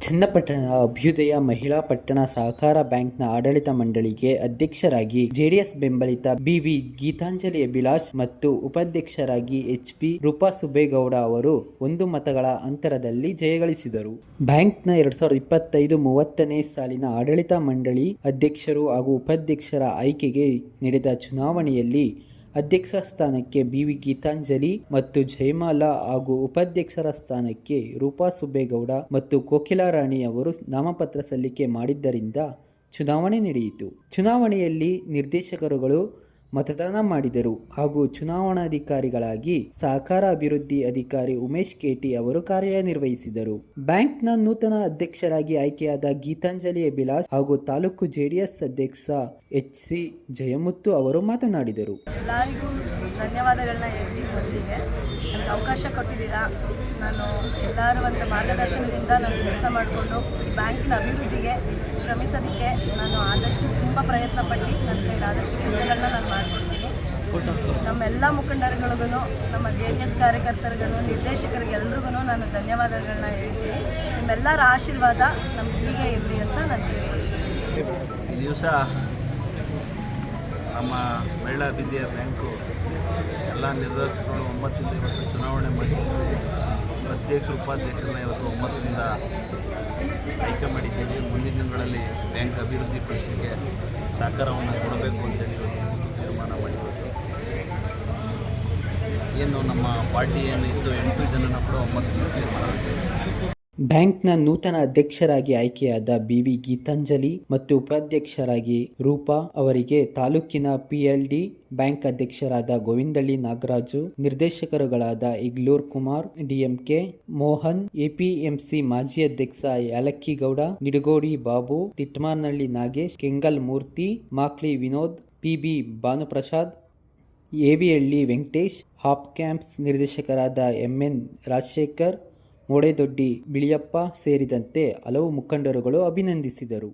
ಚನ್ನಪಟ್ಟಣದ ಅಭ್ಯುದಯ ಮಹಿಳಾ ಪಟ್ಟಣ ಸಹಕಾರ ಬ್ಯಾಂಕ್ನ ಆಡಳಿತ ಮಂಡಳಿಗೆ ಅಧ್ಯಕ್ಷರಾಗಿ ಜೆಡಿಎಸ್ ಬೆಂಬಲಿತ ಬಿವಿ ಗೀತಾಂಜಲಿ ಅಭಿಲಾಷ್ ಮತ್ತು ಉಪಾಧ್ಯಕ್ಷರಾಗಿ ಎಚ್ ಪಿ ರೂಪಾ ಸುಬೇಗೌಡ ಅವರು ಒಂದು ಮತಗಳ ಅಂತರದಲ್ಲಿ ಜಯಗಳಿಸಿದರು. ಬ್ಯಾಂಕ್ನ ಎರಡ್ ಸಾವಿರದ ಇಪ್ಪತ್ತೈದು ಮೂವತ್ತನೇ ಸಾಲಿನ ಆಡಳಿತ ಮಂಡಳಿ ಅಧ್ಯಕ್ಷರು ಹಾಗೂ ಉಪಾಧ್ಯಕ್ಷರ ಆಯ್ಕೆಗೆ ನಡೆದ ಚುನಾವಣೆಯಲ್ಲಿ ಅಧ್ಯಕ್ಷ ಸ್ಥಾನಕ್ಕೆ ಬಿವಿ ಗೀತಾಂಜಲಿ ಮತ್ತು ಜಯಮಾಲಾ ಹಾಗೂ ಉಪಾಧ್ಯಕ್ಷರ ಸ್ಥಾನಕ್ಕೆ ರೂಪಾ ಸುಬ್ಬೇಗೌಡ ಮತ್ತು ಕೋಕಿಲಾರಾಣಿ ಅವರು ನಾಮಪತ್ರ ಸಲ್ಲಿಕೆ ಮಾಡಿದ್ದರಿಂದ ಚುನಾವಣೆ ನಡೆಯಿತು. ಚುನಾವಣೆಯಲ್ಲಿ ನಿರ್ದೇಶಕರುಗಳು ಮತದಾನ ಮಾಡಿದರು. ಹಾಗೂ ಚುನಾವಣಾಧಿಕಾರಿಗಳಾಗಿ ಸಹಕಾರ ಅಭಿವೃದ್ಧಿ ಅಧಿಕಾರಿ ಉಮೇಶ್ ಕೆಟಿ ಅವರು ಕಾರ್ಯನಿರ್ವಹಿಸಿದರು. ಬ್ಯಾಂಕ್ನ ನೂತನ ಅಧ್ಯಕ್ಷರಾಗಿ ಆಯ್ಕೆಯಾದ ಗೀತಾಂಜಲಿ ಅಭಿಲಾಷ್ ಹಾಗೂ ತಾಲೂಕು ಜೆಡಿಎಸ್ ಅಧ್ಯಕ್ಷ ಎಚ್ ಸಿ ಜಯಮುತ್ತು ಅವರು ಮಾತನಾಡಿದರು. ಧನ್ಯವಾದಗಳನ್ನ ಹೇಳ್ತೀನಿ ಮೊದಲಿಗೆ. ನನಗೆ ಅವಕಾಶ ಕೊಟ್ಟಿದ್ದೀರಾ? ನಾನು ಎಲ್ಲರ ಒಂದು ಮಾರ್ಗದರ್ಶನದಿಂದ ನಾನು ಕೆಲಸ ಮಾಡಿಕೊಂಡು ಈ ಬ್ಯಾಂಕಿನ ಅಭಿವೃದ್ಧಿಗೆ ಶ್ರಮಿಸೋದಕ್ಕೆ ನಾನು ಆದಷ್ಟು ತುಂಬ ಪ್ರಯತ್ನ ಪಟ್ಟು ನನ್ನ ಕೈಲಾದಷ್ಟು ಕೆಲಸಗಳನ್ನ ನಾನು ಮಾಡಿಕೊಡ್ತೀನಿ. ನಮ್ಮೆಲ್ಲ ಮುಖಂಡರುಗಳಿಗೂ, ನಮ್ಮ ಜೆ ಡಿ ಎಸ್ ಕಾರ್ಯಕರ್ತರಿಗೂ ನಿರ್ದೇಶಕರಿಗೆಲ್ರಿಗೂ ನಾನು ಧನ್ಯವಾದಗಳನ್ನ ಹೇಳ್ತೀನಿ. ನಿಮ್ಮೆಲ್ಲರ ಆಶೀರ್ವಾದ ನಮ್ಮ ಹೀಗೆ ಇರಲಿ ಅಂತ ನಾನು ಕೇಳ್ಕೊಳ್ತೀನಿ. ಈ ದಿವಸ ನಮ್ಮ ಮಹಿಳಾ ವಿದ್ಯಾ ಬ್ಯಾಂಕು ಎಲ್ಲ ನಿರ್ದೇಶಕರು ಒಂಬತ್ತಿಂದ ಇವತ್ತು ಚುನಾವಣೆ ಮಾಡಿ ಅಧ್ಯಕ್ಷರು ಉಪಾಧ್ಯಕ್ಷರನ್ನ ಇವತ್ತು ಒಂಬತ್ತರಿಂದ ಆಯ್ಕೆ ಮಾಡಿದ್ದೀವಿ ಮುಂದಿನ ದಿನಗಳಲ್ಲಿ ಬ್ಯಾಂಕ್ ಅಭಿವೃದ್ಧಿ ಪಡಿಸಲಿಕ್ಕೆ ಸಹಕಾರವನ್ನು ಕೊಡಬೇಕು ಅಂತೇಳಿ ಇವತ್ತು ತೀರ್ಮಾನ ಮಾಡಿರೋದು. ಏನು ನಮ್ಮ ಪಾರ್ಟಿ ಏನು ಇತ್ತು ಎಂಟು ಜನನ ಕೂಡ ಒಂಬತ್ತರಿಂದ ತೀರ್ಮಾನ ಬ್ಯಾಂಕ್ನ ನೂತನ ಅಧ್ಯಕ್ಷರಾಗಿ ಆಯ್ಕೆಯಾದ ಬಿವಿ ಗೀತಾಂಜಲಿ ಮತ್ತು ಉಪಾಧ್ಯಕ್ಷರಾಗಿ ರೂಪಾ ಅವರಿಗೆ ತಾಲೂಕಿನ ಪಿಎಲ್ಡಿ ಬ್ಯಾಂಕ್ ಅಧ್ಯಕ್ಷರಾದ ಗೋವಿಂದಳ್ಳಿ ನಾಗರಾಜು, ನಿರ್ದೇಶಕರುಗಳಾದ ಇಗ್ಲೂರ್ ಕುಮಾರ್, ಡಿಎಂಕೆ ಮೋಹನ್, ಎಪಿಎಂಸಿ ಮಾಜಿ ಅಧ್ಯಕ್ಷ ಯಾಲಕ್ಕಿಗೌಡ, ನಿಡಗೋಡಿ ಬಾಬು, ತಿಟ್ಮಾನಹಳ್ಳಿ ನಾಗೇಶ್, ಕೆಂಗಲ್ ಮೂರ್ತಿ, ಮಾಕ್ಲಿ ವಿನೋದ್, ಪಿಬಿ ಭಾನುಪ್ರಸಾದ್ ಎವಿಹಳ್ಳಿ ವೆಂಕಟೇಶ್ ಹಾಪ್ ಕ್ಯಾಂಪ್ಸ್ ನಿರ್ದೇಶಕರಾದ ಎಂಎನ್ ರಾಜಶೇಖರ್ ಮೋಡೆದೊಡ್ಡಿ ಬಿಳಿಯಪ್ಪ ಸೇರಿದಂತೆ ಹಲವು ಮುಖಂಡರುಗಳು ಅಭಿನಂದಿಸಿದರು.